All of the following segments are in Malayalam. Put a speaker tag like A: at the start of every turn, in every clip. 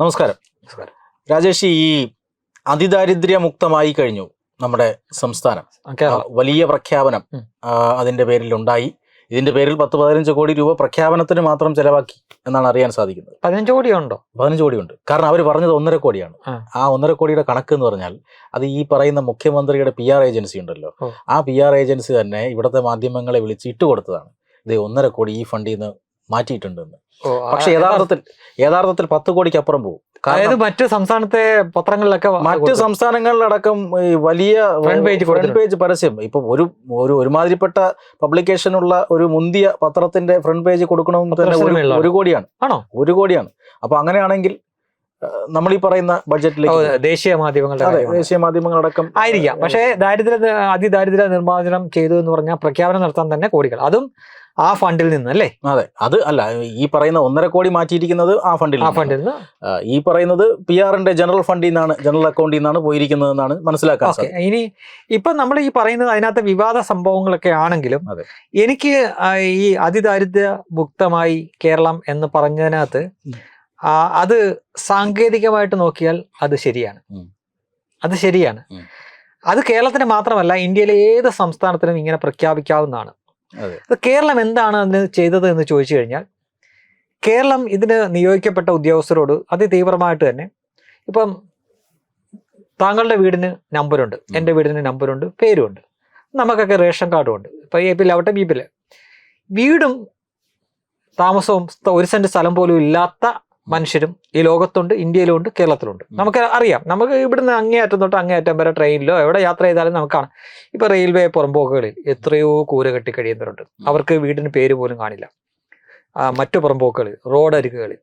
A: നമസ്കാരം.
B: നമസ്കാരം.
A: രാജേഷ് ഈ അതിദാരിദ്ര്യമുക്തമായി കഴിഞ്ഞു നമ്മുടെ സംസ്ഥാനം. വലിയ പ്രഖ്യാപനം അതിന്റെ പേരിൽ ഉണ്ടായി ഇതിന്റെ പേരിൽ പത്ത് പതിനഞ്ച് കോടി രൂപ പ്രഖ്യാപനത്തിന് മാത്രം ചെലവാക്കി എന്നാണ് അറിയാൻ സാധിക്കുന്നത്.
B: പതിനഞ്ച് കോടി ഉണ്ടോ
A: പതിനഞ്ച് കോടിയുണ്ട്. കാരണം അവർ പറഞ്ഞത് ഒന്നര കോടിയാണ്.
B: ആ.
A: ആ ഒന്നര കോടിയുടെ കണക്ക് എന്ന് പറഞ്ഞാൽ അത് ഈ പറയുന്ന മുഖ്യമന്ത്രിയുടെ പി ആർ ഏജൻസി ഉണ്ടല്ലോ. ആ പി ആർ ഏജൻസി തന്നെ ഇവിടുത്തെ മാധ്യമങ്ങളെ വിളിച്ച് ഇട്ടുകൊടുത്തതാണ്. ഇത് ഒന്നര കോടി ഈ ഫണ്ടിൽ നിന്ന് മാറ്റിയിട്ടുണ്ടെന്ന്.
B: ഓ,
A: പക്ഷെ യഥാർത്ഥത്തിൽ യഥാർത്ഥത്തിൽ പത്ത് കോടിക്ക് അപ്പുറം പോകും.
B: അതായത് മറ്റു സംസ്ഥാനത്തെ പത്രങ്ങളിലൊക്കെ
A: മറ്റു. സംസ്ഥാനങ്ങളിലടക്കം വലിയ
B: ഫ്രണ്ട് പേജ്
A: ഫ്രണ്ട് പേജ് പരസ്യം. ഇപ്പൊ ഒരു ഒരു ഒരുമാതിരിപ്പെട്ട പബ്ലിക്കേഷനുള്ള ഒരു മുന്തിയ പത്രത്തിന്റെ ഫ്രണ്ട് പേജ് കൊടുക്കണമെന്ന് തന്നെ ഒരു കോടിയാണ്.
B: ആണോ?
A: ഒരു കോടിയാണ്. അപ്പൊ അങ്ങനെയാണെങ്കിൽ നമ്മൾ ഈ പറയുന്ന ബഡ്ജറ്റിലേക്ക്
B: ദേശീയ മാധ്യമങ്ങളുടെ.
A: ദേശീയ മാധ്യമങ്ങളടക്കം
B: ആയിരിക്കാം. പക്ഷേ ദാരിദ്ര്യ അതിദാരിദ്ര്യ നിർമ്മാർജനം ചെയ്തു എന്ന് പറഞ്ഞാൽ പ്രഖ്യാപനം നടത്താൻ തന്നെ കോടികൾ. അതും ആ ഫണ്ടിൽ നിന്ന് അല്ലേ?
A: അതെ അത് അല്ല ഈ പറയുന്ന ഒന്നര കോടി മാറ്റിയിരിക്കുന്നത് ആ ഫണ്ടിൽ
B: ആ ഫണ്ടിൽ നിന്ന്.
A: ഈ പറയുന്നത് പി ആറിന്റെ ജനറൽ ഫണ്ടിൽ നിന്നാണ് ജനറൽ അക്കൗണ്ടിൽ നിന്നാണ് പോയിരിക്കുന്നത് എന്നാണ് മനസ്സിലാക്കാൻ
B: ഇനി ഇപ്പൊ നമ്മൾ ഈ പറയുന്നത് അതിനകത്ത് വിവാദ സംഭവങ്ങളൊക്കെ ആണെങ്കിലും എനിക്ക് ഈ അതിദാരിദ്ര്യ മുക്തമായി കേരളം എന്ന് പറഞ്ഞതിനകത്ത് അത് സാങ്കേതികമായിട്ട് നോക്കിയാൽ അത് ശരിയാണ്. അത് ശരിയാണ്. അത് കേരളത്തിന് മാത്രമല്ല ഇന്ത്യയിലെ ഏത് സംസ്ഥാനത്തിനും ഇങ്ങനെ പ്രഖ്യാപിക്കാവുന്നതാണ്.
A: അതെ.
B: കേരളം എന്താണ് അതിന് ചെയ്തത് എന്ന് ചോദിച്ചു കഴിഞ്ഞാൽ കേരളം ഇതിന് നിയോഗിക്കപ്പെട്ട ഉദ്യോഗസ്ഥരോട് അതിതീവ്രമായിട്ട് തന്നെ ഇപ്പം താങ്കളുടെ വീടിന് നമ്പറുണ്ട്
A: ഉം.
B: എന്റെ വീടിന് നമ്പറുണ്ട് പേരുമുണ്ട് നമുക്കൊക്കെ റേഷൻ കാർഡും ഉണ്ട് ഇപ്പം എ പിയിലാവട്ടെ ബി പിയിൽ വീടും താമസവും ഒരു സെന്റ് സ്ഥലം പോലും ഇല്ലാത്ത മനുഷ്യരും ഈ ലോകത്തുണ്ട് ഇന്ത്യയിലുണ്ട് കേരളത്തിലുണ്ട്. നമുക്ക് അറിയാം. നമുക്ക് ഇവിടുന്ന് അങ്ങേയറ്റം തൊട്ട് അങ്ങേയറ്റം വരെ ട്രെയിനിലോ എവിടെ യാത്ര ചെയ്താലും നമുക്കാണ് കാണാം. ഇപ്പൊ റെയിൽവേ പുറമ്പോക്കുകളിൽ എത്രയോ കൂര കെട്ടി കഴിയുന്നവരുണ്ട്. അവർക്ക് വീടിന് പേര് പോലും കാണില്ല. മറ്റു മറ്റു പുറമ്പോക്കുകളിൽ റോഡരികുകളിൽ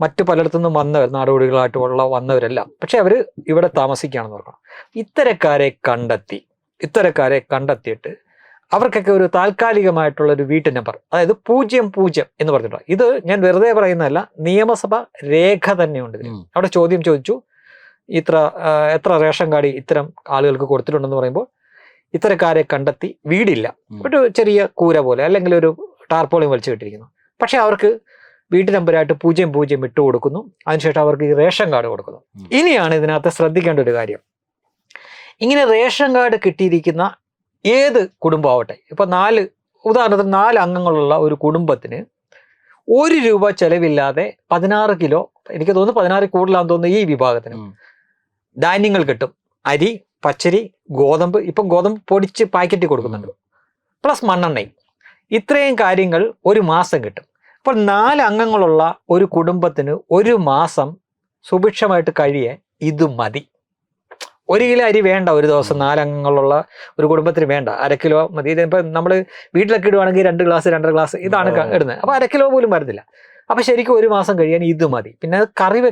B: മറ്റു പലയിടത്തുനിന്നും വന്നവർ നാടുകൂടികളായിട്ടുള്ള വന്നവരല്ല. പക്ഷെ അവർ ഇവിടെ താമസിക്കുകയാണെന്ന് ഓർക്കണം. ഇത്തരക്കാരെ കണ്ടെത്തി ഇത്തരക്കാരെ കണ്ടെത്തിയിട്ട് അവർക്കൊക്കെ ഒരു താൽക്കാലികമായിട്ടുള്ള ഒരു വീട്ടു നമ്പർ അതായത് പൂജ്യം പൂജ്യം എന്ന് പറഞ്ഞിട്ടുണ്ട്. ഇത് ഞാൻ വെറുതെ പറയുന്നതല്ല നിയമസഭ രേഖ തന്നെയുണ്ട് ഇതിൽ അവിടെ ചോദ്യം ചോദിച്ചു ഇത്ര എത്ര റേഷൻ കാർഡ് ഇത്തരം ആളുകൾക്ക് കൊടുത്തിട്ടുണ്ടെന്ന് പറയുമ്പോൾ ഇത്തരക്കാരെ കണ്ടെത്തി വീടില്ല. ഒരു ചെറിയ കൂര പോലെ അല്ലെങ്കിൽ ഒരു ടാർപോളിയും വലിച്ചു കെട്ടിയിരിക്കുന്നു. പക്ഷെ അവർക്ക് വീട്ടു നമ്പരായിട്ട് പൂജ്യം പൂജ്യം ഇട്ട് കൊടുക്കുന്നു. അതിനുശേഷം അവർക്ക് ഈ റേഷൻ കാർഡ് കൊടുക്കുന്നു. ഇനിയാണ് ഇതിനകത്ത് ശ്രദ്ധിക്കേണ്ട ഒരു കാര്യം. ഇങ്ങനെ റേഷൻ കാർഡ് കിട്ടിയിരിക്കുന്ന ഏത് കുടുംബമാവട്ടെ? ഇപ്പൊ നാല് ഉദാഹരണത്തിന് നാല് അംഗങ്ങളുള്ള ഒരു കുടുംബത്തിന് ഒരു രൂപ ചെലവില്ലാതെ പതിനാറ് കിലോ എനിക്ക് തോന്നുന്നു പതിനാറ് കൂടുതലാന്ന് തോന്നുന്നു ഈ വിഭാഗത്തിന്. ധാന്യങ്ങൾ കിട്ടും. അരി പച്ചരി ഗോതമ്പ് ഇപ്പം ഗോതമ്പ് പൊടിച്ച് പാക്കറ്റ് കൊടുക്കുന്നുണ്ട്. പ്ലസ് മണ്ണെണ്ണയും. ഇത്രയും കാര്യങ്ങൾ ഒരു മാസം കിട്ടും. അപ്പോൾ നാല് അംഗങ്ങളുള്ള ഒരു കുടുംബത്തിന് ഒരു മാസം സുഭിക്ഷമായിട്ട് കഴിയേ ഇത് മതി. ഒരു കിലോ അരി വേണ്ട ഒരു ദിവസം നാലംഗങ്ങളുള്ള ഒരു കുടുംബത്തിന് വേണ്ട. അര കിലോ മതി. ഇതിപ്പോൾ നമ്മൾ വീട്ടിലൊക്കെ ഇടുവാണെങ്കിൽ രണ്ട് ഗ്ലാസ് രണ്ടര ഗ്ലാസ് ഇതാണ് ഇടുന്നത്. അപ്പോൾ അര കിലോ പോലും വരുന്നില്ല. അപ്പോൾ ശരിക്കും ഒരു മാസം കഴിയാൻ ഇത് മതി. പിന്നെ അത് കറി വെ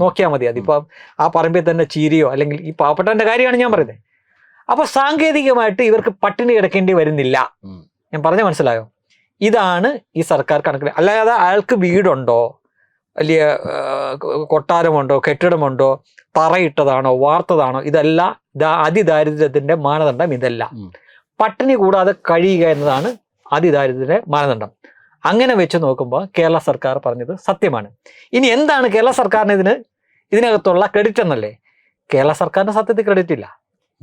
B: നോക്കിയാൽ മതി അതിപ്പോൾ ആ പറമ്പിൽ തന്നെ ചീരിയോ അല്ലെങ്കിൽ ഈ പാവപ്പെട്ടവന്റെ കാര്യമാണ് ഞാൻ പറയുന്നത് അപ്പോൾ സാങ്കേതികമായിട്ട് ഇവർക്ക് പട്ടിണി കിടക്കേണ്ടി വരുന്നില്ല. ഞാൻ പറഞ്ഞ മനസ്സിലായോ? ഇതാണ് ഈ സർക്കാർ കണക്കിൽ അല്ലാതെ അയാൾക്ക് വീടുണ്ടോ? വലിയ കൊട്ടാരമുണ്ടോ കെട്ടിടമുണ്ടോ തറയിട്ടതാണോ വാർത്തതാണോ ഇതല്ല അതിദാരിദ്ര്യത്തിന്റെ മാനദണ്ഡം ഇതല്ല. പട്ടിണി കൂടാതെ കഴിയുക എന്നതാണ് അതിദാരിദ്ര്യത്തിന്റെ മാനദണ്ഡം. അങ്ങനെ വെച്ച് നോക്കുമ്പോൾ കേരള സർക്കാർ പറഞ്ഞത് സത്യമാണ്. ഇനി എന്താണ് കേരള സർക്കാരിന് ഇതിന് ഇതിനകത്തുള്ള ക്രെഡിറ്റ് എന്നല്ലേ? കേരള സർക്കാരിന് സത്യത്തിൽ ക്രെഡിറ്റ് ഇല്ല.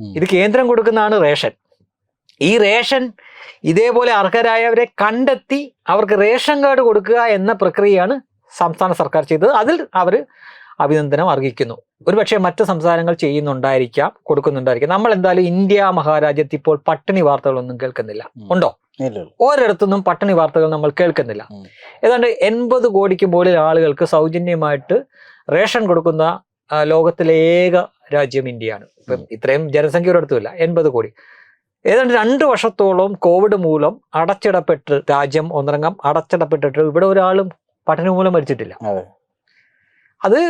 B: ഇത് കേന്ദ്രം കൊടുക്കുന്നതാണ് റേഷൻ. ഈ റേഷൻ ഇതേപോലെ അർഹരായവരെ കണ്ടെത്തി അവർക്ക് റേഷൻ കാർഡ് കൊടുക്കുക എന്ന പ്രക്രിയയാണ് സംസ്ഥാന സർക്കാർ ചെയ്തത്. അതിൽ അവർ അഭിനന്ദനം അർഹിക്കുന്നു. ഒരുപക്ഷെ മറ്റ് സംസ്ഥാനങ്ങൾ ചെയ്യുന്നുണ്ടായിരിക്കാം കൊടുക്കുന്നുണ്ടായിരിക്കാം. നമ്മൾ എന്തായാലും ഇന്ത്യ മഹാരാജ്യത്ത് ഇപ്പോൾ പട്ടിണി വാർത്തകളൊന്നും കേൾക്കുന്നില്ല. ഉണ്ടോ. ഒരിടത്തുനിന്നും പട്ടിണി വാർത്തകൾ നമ്മൾ കേൾക്കുന്നില്ല. ഏതാണ്ട് എൺപത് കോടിക്ക് മുകളിൽ ആളുകൾക്ക് സൗജന്യമായിട്ട് റേഷൻ കൊടുക്കുന്ന ലോകത്തിലെ ഏക രാജ്യം ഇന്ത്യയാണ്. ഇപ്പം ഇത്രയും ജനസംഖ്യ ഒരിടത്തുമില്ല എൺപത് കോടി. ഏതാണ്ട് രണ്ട് വർഷത്തോളം കോവിഡ് മൂലം അടച്ചിടപ്പെട്ട് രാജ്യം ഒന്നിറങ്ങാം. അടച്ചിടപ്പെട്ടിട്ട് ഇവിടെ ഒരാളും പട്ടിണി മൂലം മരിച്ചിട്ടില്ല.
A: അതെ.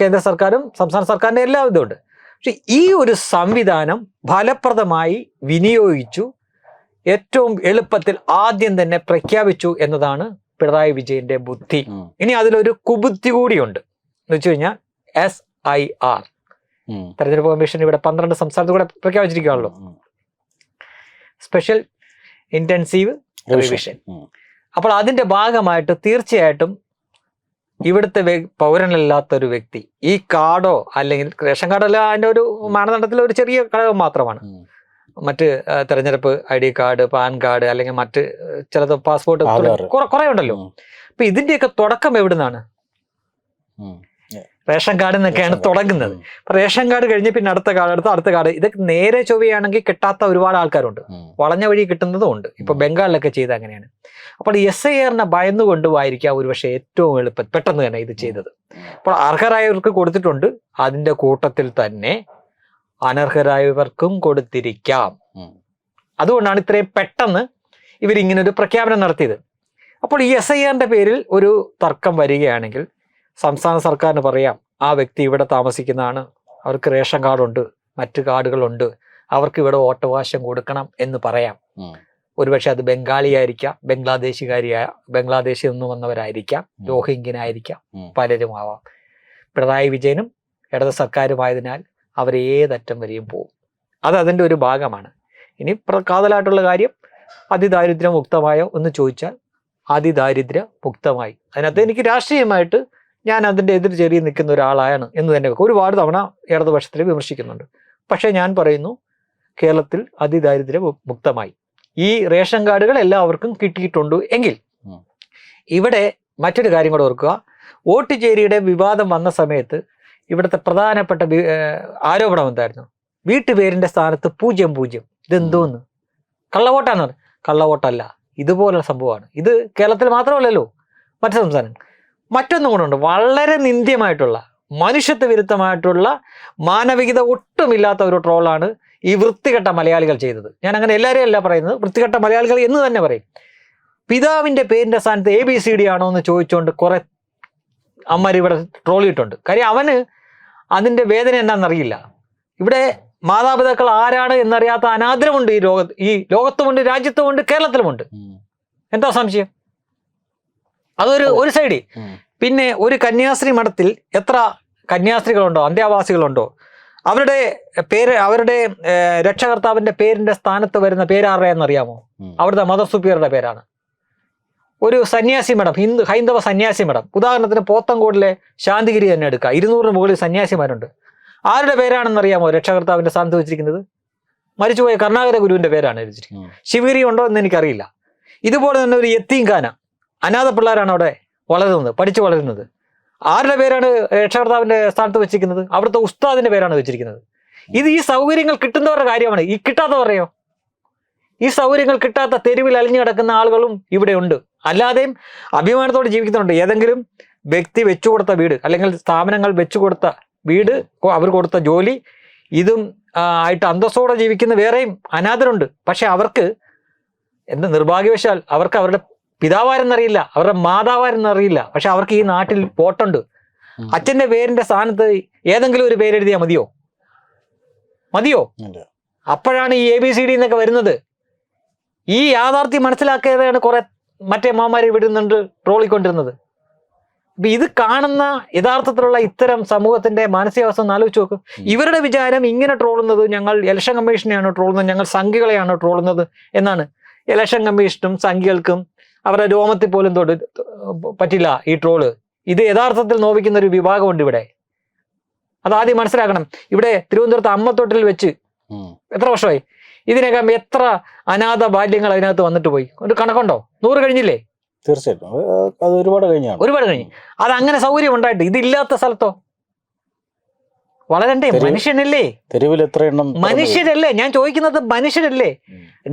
B: കേന്ദ്ര സർക്കാരും സംസ്ഥാന സർക്കാരിന്റെ എല്ലാ ഇതുണ്ട്. പക്ഷെ ഈ ഒരു സംവിധാനം ഫലപ്രദമായി വിനിയോഗിച്ചു ഏറ്റവും എളുപ്പത്തിൽ ആദ്യം തന്നെ പ്രഖ്യാപിച്ചു എന്നതാണ് പിണറായി വിജയന്റെ ബുദ്ധി. ഇനി അതിലൊരു കുബുദ്ധി കൂടിയുണ്ട്. എന്ന് വെച്ച് കഴിഞ്ഞാൽ എസ് ഐ ആർ. തെരഞ്ഞെടുപ്പ് കമ്മീഷൻ ഇവിടെ പന്ത്രണ്ട് സംസ്ഥാനത്ത് കൂടെ പ്രഖ്യാപിച്ചിരിക്കുകയാണല്ലോ. Special intensive revision. അപ്പോൾ അതിന്റെ ഭാഗമായിട്ട് തീർച്ചയായിട്ടും ഇവിടുത്തെ പൗരനല്ലാത്ത ഒരു വ്യക്തി ഈ കാർഡോ അല്ലെങ്കിൽ റേഷൻ കാർഡല്ല അതിന്റെ ഒരു മാനദണ്ഡത്തിലെ ഒരു ചെറിയ ഘടകം മാത്രമാണ്. മറ്റ് തെരഞ്ഞെടുപ്പ് I D card PAN card അല്ലെങ്കിൽ മറ്റ് ചിലത് പാസ്പോർട്ട്. കുറെ ഉണ്ടല്ലോ അപ്പൊ ഇതിന്റെയൊക്കെ തുടക്കം എവിടുന്നാണ്. റേഷൻ കാർഡ് എന്നൊക്കെയാണ് തുടങ്ങുന്നത്. അപ്പൊ റേഷൻ കാർഡ് കഴിഞ്ഞ് പിന്നെ അടുത്ത കാർഡ് അടുത്ത അടുത്ത കാർഡ്. ഇതൊക്കെ നേരെ ചൊവ്വയാണെങ്കിൽ കിട്ടാത്ത ഒരുപാട് ആൾക്കാരുണ്ട്.
A: വളഞ്ഞ
B: വഴി കിട്ടുന്നതും ഉണ്ട്. ഇപ്പൊ ബംഗാളിലൊക്കെ ചെയ്ത് അങ്ങനെയാണ്. അപ്പോൾ എസ് ഐ ആറിനെ ഭയന്നുകൊണ്ടുമായിരിക്കാം ഒരുപക്ഷെ ഏറ്റവും എളുപ്പ പെട്ടെന്ന് തന്നെ ഇത് ചെയ്തത്. അപ്പോൾ അർഹരായവർക്ക് കൊടുത്തിട്ടുണ്ട്. അതിന്റെ കൂട്ടത്തിൽ തന്നെ അനർഹരായവർക്കും കൊടുത്തിരിക്കാം. അതുകൊണ്ടാണ് ഇത്രയും പെട്ടെന്ന് ഇവരിങ്ങനെ ഒരു പ്രഖ്യാപനം നടത്തിയത്. അപ്പോൾ ഈ എസ് ഐ ആറിന്റെ പേരിൽ ഒരു തർക്കം വരികയാണെങ്കിൽ സംസ്ഥാന സർക്കാരിന് പറയാം ആ വ്യക്തി ഇവിടെ താമസിക്കുന്നതാണ്. അവർക്ക് റേഷൻ കാർഡുണ്ട് മറ്റു കാർഡുകളുണ്ട്. അവർക്ക് ഇവിടെ വോട്ടവകാശം കൊടുക്കണം എന്ന് പറയാം. ഒരുപക്ഷെ അത് ബംഗാളിയായിരിക്കാം ബംഗ്ലാദേശുകാരിയായ ബംഗ്ലാദേശിൽ നിന്ന് വന്നവരായിരിക്കാം. രോഹിംഗ്യനായിരിക്കാം. പലരും ആവാം പിണറായി വിജയനും ഇടത് സർക്കാരുമായതിനാൽ അവർ ഏതറ്റം വരെയും പോകും അത് അതിന്റെ ഒരു ഭാഗമാണ്. ഇനി കാതലായിട്ടുള്ള കാര്യം അതിദാരിദ്ര്യ മുക്തമായോ എന്ന് ചോദിച്ചാൽ അതിദാരിദ്ര്യ മുക്തമായി അതിനകത്ത് എനിക്ക് രാഷ്ട്രീയമായിട്ട് ഞാൻ അതിന്റെ എതിർ ചെറിയ നിൽക്കുന്ന ഒരാളാണ് എന്ന് തന്നെ ഒരുപാട് തവണ ഇടതുപക്ഷത്തിൽ വിമർശിക്കുന്നുണ്ട്. പക്ഷേ ഞാൻ പറയുന്നു കേരളത്തിൽ അതിദാരിദ്ര്യ മുക്തമായി. ഈ റേഷൻ കാർഡുകൾ എല്ലാവർക്കും കിട്ടിയിട്ടുണ്ട് എങ്കിൽ ഇവിടെ മറ്റൊരു കാര്യം കൂടെ ഓർക്കുക. വോട്ട് ചേരിയുടെ വിവാദം വന്ന സമയത്ത് ഇവിടുത്തെ പ്രധാനപ്പെട്ട ആരോപണം എന്തായിരുന്നു? വീട്ടുപേരിന്റെ സ്ഥാനത്ത് പൂജ്യം പൂജ്യം. ഇതെന്തോന്ന്? കള്ളവോട്ടാണ് കള്ളവോട്ടല്ല. ഇതുപോലുള്ള സംഭവമാണ്. ഇത് കേരളത്തിൽ മാത്രമല്ലല്ലോ. മറ്റു സംസ്ഥാനം മറ്റൊന്നും കൂടെ വളരെ നിന്ദ്യമായിട്ടുള്ള മനുഷ്യത്വ വിരുദ്ധമായിട്ടുള്ള മാനവികത ഒട്ടുമില്ലാത്ത ഒരു ട്രോളാണ് ഈ വൃത്തികെട്ട മലയാളികൾ ചെയ്തത്. ഞാൻ അങ്ങനെ എല്ലാവരെയും അല്ല പറയുന്നത്. വൃത്തികെട്ട മലയാളികൾ എന്ന് തന്നെ പറയും. പിതാവിന്റെ പേരിന്റെ സ്ഥാനത്ത് എ ബി സി ഡി ആണോ എന്ന് ചോദിച്ചുകൊണ്ട് കുറെ അമ്മമാർ ഇവിടെ ട്രോൾ ചെയ്തിട്ടുണ്ട് കാര്യം അവന് അതിന്റെ വേദന എന്താണെന്നറിയില്ല. ഇവിടെ മാതാപിതാക്കൾ ആരാണ് എന്നറിയാത്ത അനാദരമുണ്ട് ഈ ലോക ഈ ലോകത്തുമുണ്ട് രാജ്യത്തുമുണ്ട് കേരളത്തിലുമുണ്ട്. എന്താ സംശയം? അതൊരു ഒരു സൈഡ്. പിന്നെ ഒരു കന്യാസ്ത്രീ മഠത്തിൽ എത്ര കന്യാസ്ത്രീകളുണ്ടോ അന്ത്യാവാസികളുണ്ടോ അവരുടെ പേര് അവരുടെ രക്ഷകർത്താവിന്റെ പേരിന്റെ സ്ഥാനത്ത് വരുന്ന പേരാറുടെയെന്നറിയാമോ
A: ഉം.
B: അവിടുത്തെ മദർ സുപ്പിയറുടെ പേരാണ്. ഒരു സന്യാസി മഠം ഹിന്ദു ഹൈന്ദവ സന്യാസി മഠം. ഉദാഹരണത്തിന് പോത്തങ്കോടിലെ ശാന്തിഗിരി തന്നെ എടുക്കുക. ഇരുന്നൂറിന് മുകളിൽ സന്യാസിമാരുണ്ട്. ആരുടെ പേരാണെന്ന് അറിയാമോ രക്ഷകർത്താവിന്റെ സ്ഥാനത്ത് വെച്ചിരിക്കുന്നത്? മരിച്ചുപോയ കർണാകര ഗുരുവിന്റെ പേരാണ് വെച്ചിരിക്കുന്നത്. ശിവഗിരി ഉണ്ടോ എന്ന് എനിക്കറിയില്ല. ഇതുപോലെ തന്നെ ഒരു യത്തീംഖാന. അനാഥ പിള്ളേരാണ് അവിടെ വളരുന്നത് പഠിച്ചു വളരുന്നത്. ആരുടെ പേരാണ് രക്ഷാകർത്താവിന്റെ സ്ഥാനത്ത് വെച്ചിരിക്കുന്നത്? അവിടുത്തെ ഉസ്താദിന്റെ പേരാണ് വെച്ചിരിക്കുന്നത്. ഇത് ഈ സൗകര്യങ്ങൾ കിട്ടുന്നവരുടെ കാര്യമാണ്. ഈ കിട്ടാത്തവരെയോ ഈ സൗകര്യങ്ങൾ കിട്ടാത്ത തെരുവിൽ അലിഞ്ഞു കിടക്കുന്ന ആളുകളും ഇവിടെ ഉണ്ട്. അല്ലാതെയും അഭിമാനത്തോടെ ജീവിക്കുന്നുണ്ട്. ഏതെങ്കിലും വ്യക്തി വെച്ചു കൊടുത്ത വീട് അല്ലെങ്കിൽ സ്ഥാപനങ്ങൾ വെച്ചു കൊടുത്ത വീട് അവർ കൊടുത്ത ജോലി ഇതും ആയിട്ട് അന്തസ്സോടെ ജീവിക്കുന്ന വേറെയും അനാഥരുണ്ട്. പക്ഷെ അവർക്ക് എന്ത് നിർഭാഗ്യവശാൽ അവർക്ക് അവരുടെ പിതാവാരെന്നറിയില്ല അവരുടെ മാതാവാരെന്നറിയില്ല. പക്ഷെ അവർക്ക് ഈ നാട്ടിൽ വോട്ടുണ്ട്. അച്ഛന്റെ പേരിന്റെ സ്ഥാനത്ത് ഏതെങ്കിലും ഒരു പേരെഴുതിയാൽ മതിയോ? മതിയോ. അപ്പോഴാണ് ഈ എ ബി സി ഡി എന്നൊക്കെ വരുന്നത്. ഈ യാഥാർത്ഥ്യം മനസ്സിലാക്കിയതാണ് കുറെ മറ്റേ മാമാർ ഇവിടെ നിന്നുണ്ട് ട്രോളിക്കൊണ്ടിരുന്നത്. അപ്പൊ ഇത് കാണുന്ന യഥാർത്ഥത്തിലുള്ള ഇത്തരം സമൂഹത്തിന്റെ മാനസികാവസ്ഥ ഒന്ന് ആലോചിച്ച് നോക്കും. ഇവരുടെ വിചാരം ഇങ്ങനെ ട്രോളുന്നത് ഞങ്ങൾ ഇലക്ഷൻ കമ്മീഷനെയാണ് ട്രോളുന്നത് ഞങ്ങൾ സംഖ്യകളെയാണ് ട്രോളുന്നത് എന്നാണ്. ഇലക്ഷൻ കമ്മീഷനും സംഘികൾക്കും അവരുടെ രോമത്തിൽ പോലും തൊട്ട് പറ്റില്ല ഈ ട്രോൾ. ഇത് യഥാർത്ഥത്തിൽ നോവിക്കുന്ന ഒരു വിഭാഗമുണ്ട് ഇവിടെ. അത് ആദ്യം മനസ്സിലാക്കണം. ഇവിടെ തിരുവനന്തപുരത്ത് അമ്മത്തൊട്ടിൽ വെച്ച് എത്ര വർഷമായി? ഇതിനകം എത്ര അനാഥ ബാല്യങ്ങൾ അതിനകത്ത് വന്നിട്ട് പോയി? ഒരു കണക്കുണ്ടോ? നൂറ് കഴിഞ്ഞില്ലേ?
A: തീർച്ചയായിട്ടും. അത് ഒരുപാട് കഴിഞ്ഞാണ്
B: ഒരുപാട് കഴിഞ്ഞു. അത് അങ്ങനെ സൗകര്യം ഉണ്ടായിട്ട് ഇതില്ലാത്ത സ്ഥലത്തോ? വളരണ്ടേ മനുഷ്യനല്ലേ?
A: തെരുവിൽ എത്ര എണ്ണം
B: മനുഷ്യരല്ലേ? ഞാൻ ചോദിക്കുന്നത് മനുഷ്യരല്ലേ?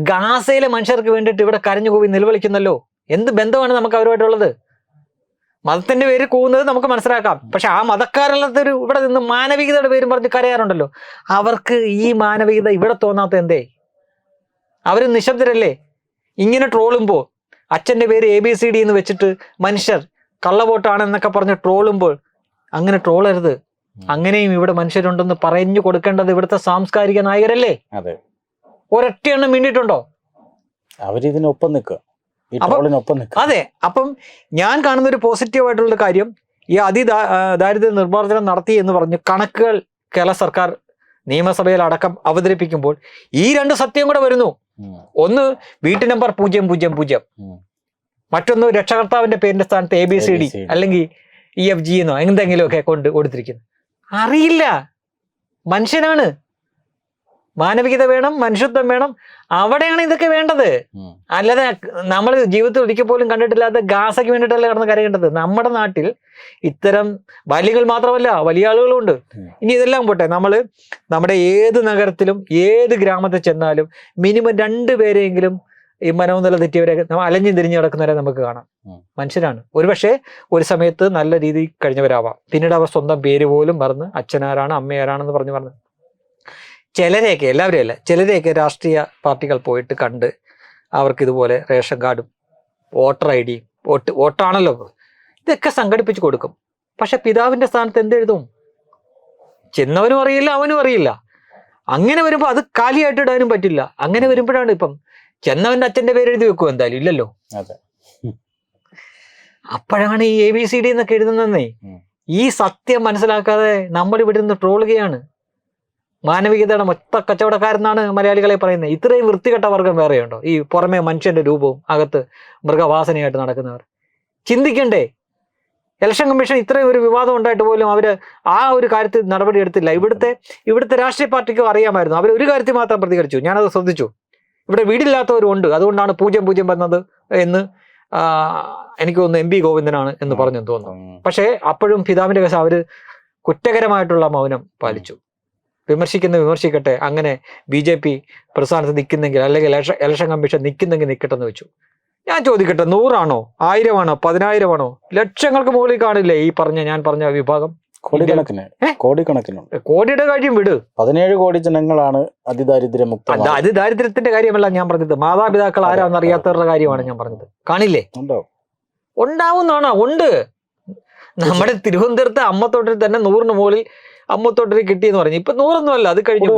B: ഗാസയിലെ മനുഷ്യർക്ക് വേണ്ടിയിട്ട് ഇവിടെ കരഞ്ഞു പോയി നിലവിളിക്കുന്നല്ലോ? എന്ത് ബന്ധമാണ് നമുക്ക് അവരുമായിട്ടുള്ളത്? മതത്തിന്റെ പേര് കൂവുന്നത് നമുക്ക് മനസ്സിലാക്കാം. പക്ഷെ ആ മതക്കാരല്ലാത്തൊരു ഇവിടെ നിന്ന് മാനവികതയുടെ പേരും പറഞ്ഞ് കരയാറുണ്ടല്ലോ. അവർക്ക് ഈ മാനവികത ഇവിടെ തോന്നാത്ത എന്തേ? അവർ നിശബ്ദരല്ലേ? ഇങ്ങനെ ട്രോളുമ്പോൾ അച്ഛന്റെ പേര് എ ബി സി ഡി എന്ന് വെച്ചിട്ട് മനുഷ്യർ കള്ളവോട്ടാണെന്നൊക്കെ പറഞ്ഞ് ട്രോളുമ്പോൾ അങ്ങനെ ട്രോളരുത്. അങ്ങനെയും ഇവിടെ മനുഷ്യരുണ്ടെന്ന് പറഞ്ഞു കൊടുക്കേണ്ടത് ഇവിടുത്തെ സാംസ്കാരിക നായകരല്ലേ? ഒരൊറ്റ എണ്ണം വേണ്ടിയിട്ടുണ്ടോ
A: അവരിതിനൊപ്പം നിൽക്കുക.
B: അതെ അപ്പം ഞാൻ കാണുന്ന ഒരു പോസിറ്റീവ് ആയിട്ടുള്ള കാര്യം ഈ അതി ദാരിദ്ര്യ നിർമ്മാർജനം നടത്തി എന്ന് പറഞ്ഞ് കണക്കുകൾ കേരള സർക്കാർ നിയമസഭയിൽ അടക്കം അവതരിപ്പിക്കുമ്പോൾ ഈ രണ്ട് സത്യം കൂടെ വരുന്നു. ഒന്ന് വീട്ടു നമ്പർ പൂജ്യം പൂജ്യം പൂജ്യം. മറ്റൊന്ന് രക്ഷകർത്താവിന്റെ പേരിന്റെ സ്ഥാനത്ത് എ ബി സി ഡി അല്ലെങ്കിൽ ഇ എഫ് ജി എന്നോ എന്തെങ്കിലുമൊക്കെ കൊണ്ട് കൊടുത്തിരിക്കുന്നു. അറിയില്ല. മനുഷ്യനാണ്. മാനവികത വേണം മനുഷ്യത്വം വേണം. അവിടെയാണ് ഇതൊക്കെ വേണ്ടത്. അല്ലാതെ നമ്മൾ ജീവിതത്തിൽ ഒരിക്കൽ പോലും കണ്ടിട്ടില്ലാത്ത ഗാസയ്ക്ക് വേണ്ടിയിട്ടല്ല കിടന്ന് കരയേണ്ടത്. നമ്മുടെ നാട്ടിൽ ഇത്തരം ബാല്യങ്ങൾ മാത്രമല്ല വലിയ ആളുകളും ഉണ്ട്. ഇനി ഇതെല്ലാം പോട്ടെ. നമ്മൾ നമ്മുടെ ഏത് നഗരത്തിലും ഏത് ഗ്രാമത്തിൽ ചെന്നാലും മിനിമം രണ്ട് പേരെങ്കിലും ഈ മനോനില തെറ്റിയവരെ അലഞ്ഞു തിരിഞ്ഞു കിടക്കുന്നവരെ നമുക്ക് കാണാം. മനുഷ്യരാണ്. ഒരുപക്ഷെ ഒരു സമയത്ത് നല്ല രീതിയിൽ കഴിഞ്ഞവരാവാം. പിന്നീട് അവർ സ്വന്തം പേര് പോലും മറന്ന് അച്ഛനാരാണ് അമ്മയാരാണെന്ന് പറഞ്ഞു പറഞ്ഞു ചിലരെയൊക്കെ എല്ലാവരെയും അല്ല ചിലരെയൊക്കെ രാഷ്ട്രീയ പാർട്ടികൾ പോയിട്ട് കണ്ട് അവർക്ക് ഇതുപോലെ റേഷൻ കാർഡും വോട്ടർ ഐ ഡിയും വോട്ട് വോട്ടാണല്ലോ. ഇതൊക്കെ സംഘടിപ്പിച്ച് കൊടുക്കും. പക്ഷെ പിതാവിന്റെ സ്ഥാനത്ത് എന്തെഴുതും ചെന്നവനും അറിയില്ല അവനും അറിയില്ല. അങ്ങനെ വരുമ്പോൾ അത് കാലിയായിട്ട് ഇടാനും പറ്റില്ല. അങ്ങനെ വരുമ്പോഴാണ് ഇപ്പം ചെന്നവന്റെ അച്ഛന്റെ പേര് എഴുതി വെക്കും എന്തായാലും? ഇല്ലല്ലോ. അപ്പോഴാണ് ഈ എ ബി സി ഡി എന്നൊക്കെ
A: എഴുതുന്നതെന്നേ.
B: ഈ സത്യം മനസ്സിലാക്കാതെ നമ്മൾ ഇവിടെ നിന്ന് ട്രോളുകയാണ്. മാനവികതയുടെ മൊത്ത കച്ചവടക്കാരെന്നാണ് മലയാളികളെ പറയുന്നത്. ഇത്രയും വൃത്തികെട്ട വർഗം വേറെയുണ്ടോ? ഈ പുറമെ മനുഷ്യന്റെ രൂപവും അകത്ത് മൃഗവാസനയായിട്ട് നടക്കുന്നവർ. ചിന്തിക്കണ്ടേ. ഇലക്ഷൻ കമ്മീഷൻ ഇത്രയും ഒരു വിവാദം ഉണ്ടായിട്ട് പോലും അവർ ആ ഒരു കാര്യത്തിൽ നടപടി എടുത്തില്ല. ഇവിടുത്തെ ഇവിടുത്തെ രാഷ്ട്രീയ പാർട്ടിക്കും അറിയാമായിരുന്നു. അവർ ഒരു കാര്യത്തിൽ മാത്രം പ്രതികരിച്ചു. ഞാനത് ശ്രദ്ധിച്ചു. ഇവിടെ വീടില്ലാത്തവരും ഉണ്ട് അതുകൊണ്ടാണ് പൂജ്യം പൂജ്യം വന്നത് എന്ന് എനിക്ക് തോന്നുന്നു എം പി ഗോവിന്ദനാണ് എന്ന് പറഞ്ഞു തോന്നുന്നു. പക്ഷേ അപ്പോഴും പിതാവിന്റെ കേസ് അവർ കുറ്റകരമായിട്ടുള്ള മൗനം പാലിച്ചു. വിമർശിക്കുന്ന വിമർശിക്കട്ടെ. അങ്ങനെ ബി ജെ പി പ്രസ്ഥാനത്ത് നിൽക്കുന്നെങ്കിൽ അല്ലെങ്കിൽ ഇലക്ഷൻ ഇലക്ഷൻ കമ്മീഷൻ നിൽക്കുന്നെങ്കിൽ നിൽക്കട്ടെ എന്ന് വെച്ചു. ഞാൻ ചോദിക്കട്ടെ നൂറാണോ? ആയിരമാണോ? പതിനായിരമാണോ? ലക്ഷങ്ങൾക്ക് മുകളിൽ കാണില്ലേ ഈ പറഞ്ഞ ഞാൻ പറഞ്ഞ വിഭാഗം?
A: കോടിക്കണക്കിന്.
B: ഏ?
A: കോടിക്കണക്കിനുണ്ട്.
B: കോടിയുടെ കാര്യം വിട്.
A: പതിനേഴ് കോടി ജനങ്ങളാണ് അതിദാരിദ്ര്യ
B: അത്
A: മുക്തമാകുന്നത്
B: അത് ദാരിദ്ര്യത്തിന്റെ കാര്യമല്ല ഞാൻ പറഞ്ഞത്. മാതാപിതാക്കൾ ആരാണെന്ന് അറിയാത്തവരുടെ കാര്യമാണ് ഞാൻ പറഞ്ഞത്. കാണില്ലേ? ഉണ്ടാവുന്നതാണ് ഉണ്ട്. നമ്മുടെ തിരുവനന്തപുരത്ത് അമ്മത്തോട്ടിൽ തന്നെ നൂറിന് മുകളിൽ അമ്മത്തോട്ടിൽ കിട്ടിയെന്ന് പറഞ്ഞു. ഇപ്പൊ നൂറൊന്നും അല്ല അത് കഴിഞ്ഞു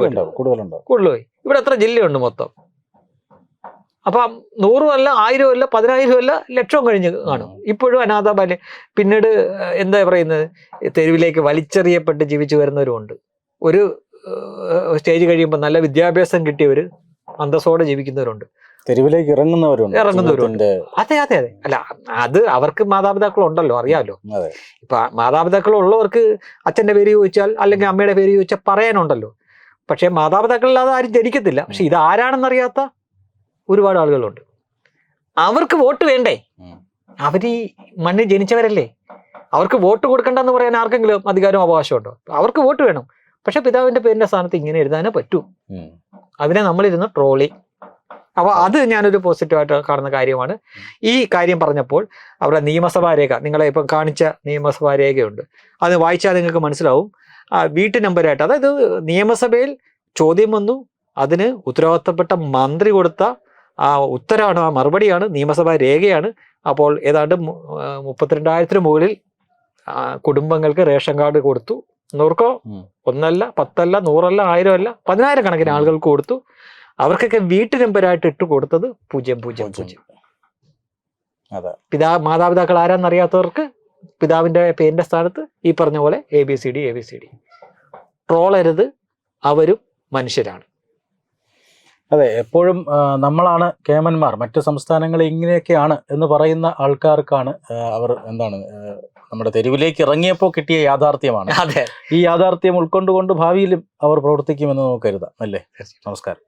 B: കൂടുതൽ ഇവിടെ എത്ര ജില്ലയുണ്ട് മൊത്തം. അപ്പം നൂറും അല്ല ആയിരം അല്ല പതിനായിരം അല്ല ലക്ഷവും കഴിഞ്ഞ് കാണും. ഇപ്പോഴും അനാഥ ബാല്യം പിന്നീട് എന്താ പറയുന്നത്? തെരുവിലേക്ക് വലിച്ചെറിയപ്പെട്ട് ജീവിച്ചു വരുന്നവരുമുണ്ട്. ഒരു സ്റ്റേജ് കഴിയുമ്പോൾ നല്ല വിദ്യാഭ്യാസം കിട്ടിയവർ അന്തസ്സോടെ ജീവിക്കുന്നവരുണ്ട്.
A: തെരുവിലേക്ക് ഇറങ്ങുന്നവരുണ്ട്.
B: ഇറങ്ങുന്നവരുണ്ട്. അതെ അതെ അതെ. അല്ല അത് അവർക്ക് മാതാപിതാക്കൾ ഉണ്ടല്ലോ അറിയാമല്ലോ ഇപ്പൊ മാതാപിതാക്കൾ ഉള്ളവർക്ക് അച്ഛന്റെ പേര് ചോദിച്ചാൽ അല്ലെങ്കിൽ അമ്മയുടെ പേര് ചോദിച്ചാൽ പറയാനുണ്ടല്ലോ. പക്ഷേ മാതാപിതാക്കളില്ലാതെ ആരും ജനിക്കത്തില്ല. പക്ഷെ ഇത് ആരാണെന്നറിയാത്ത ഒരുപാട് ആളുകളുണ്ട്. അവർക്ക് വോട്ട് വേണ്ടേ?
A: അവർ
B: അവർ ഈ മണ്ണിൽ ജനിച്ചവരല്ലേ? അവർക്ക് വോട്ട് കൊടുക്കണ്ടെന്ന് പറയാൻ ആർക്കെങ്കിലും അധികാരം അവകാശമുണ്ടോ? അവർക്ക് വോട്ട് വേണം. പക്ഷെ പിതാവിന്റെ പേരിന്റെ സ്ഥാനത്ത് ഇങ്ങനെ എഴുതാനേ പറ്റൂ. അതിനെ നമ്മളിരുന്ന് ട്രോളി. അപ്പോൾ അത് ഞാനൊരു പോസിറ്റീവായിട്ട് കാണുന്ന കാര്യമാണ്. ഈ കാര്യം പറഞ്ഞപ്പോൾ അവിടെ നിയമസഭാ രേഖ നിങ്ങളെ ഇപ്പം കാണിച്ച നിയമസഭാ രേഖയുണ്ട്. അത് വായിച്ചാൽ നിങ്ങൾക്ക് മനസ്സിലാവും. വീട്ടു നമ്പരായിട്ട് അതായത് നിയമസഭയിൽ ചോദ്യം വന്നു അതിന് ഉത്തരവാദിത്തപ്പെട്ട മന്ത്രി കൊടുത്ത ആ ഉത്തരമാണ് ആ മറുപടിയാണ് നിയമസഭാ രേഖയാണ്. അപ്പോൾ ഏതാണ്ട് മുപ്പത്തിരണ്ടായിരത്തിന് മുകളിൽ കുടുംബങ്ങൾക്ക് റേഷൻ കാർഡ് കൊടുത്തു. നൂറുക്കോ ഒന്നല്ല പത്തല്ല നൂറല്ല ആയിരമല്ല അല്ല പതിനായിരം കണക്കിന്
A: ഉം.
B: ആളുകൾക്ക് കൊടുത്തു. അവർക്കൊക്കെ വീട്ടു നമ്പരായിട്ട് ഇട്ട് കൊടുത്തത് പൂജ്യം പൂജ്യം പൂജ്യം.
A: അതെ.
B: പിതാ മാതാപിതാക്കൾ ആരാന്നറിയാത്തവർക്ക് പിതാവിന്റെ പേരിന്റെ സ്ഥാനത്ത് ഈ പറഞ്ഞ പോലെ A B C D A B C D ട്രോളരുത് അവരും മനുഷ്യരാണ്.
A: അതെ എപ്പോഴും നമ്മളാണ് കേമന്മാർ. മറ്റു സംസ്ഥാനങ്ങൾ ഇങ്ങനെയൊക്കെയാണ് എന്ന് പറയുന്ന ആൾക്കാർക്കാണ് അവർ എന്താണ് നമ്മുടെ തെരുവിലേക്ക് ഇറങ്ങിയപ്പോൾ കിട്ടിയ യാഥാർത്ഥ്യമാണ്.
B: അതെ.
A: ഈ യാഥാർത്ഥ്യം ഉൾക്കൊണ്ടുകൊണ്ട് ഭാവിയിലും അവർ പ്രവർത്തിക്കുമെന്ന് നമുക്ക് കരുതാം അല്ലേ നമസ്കാരം.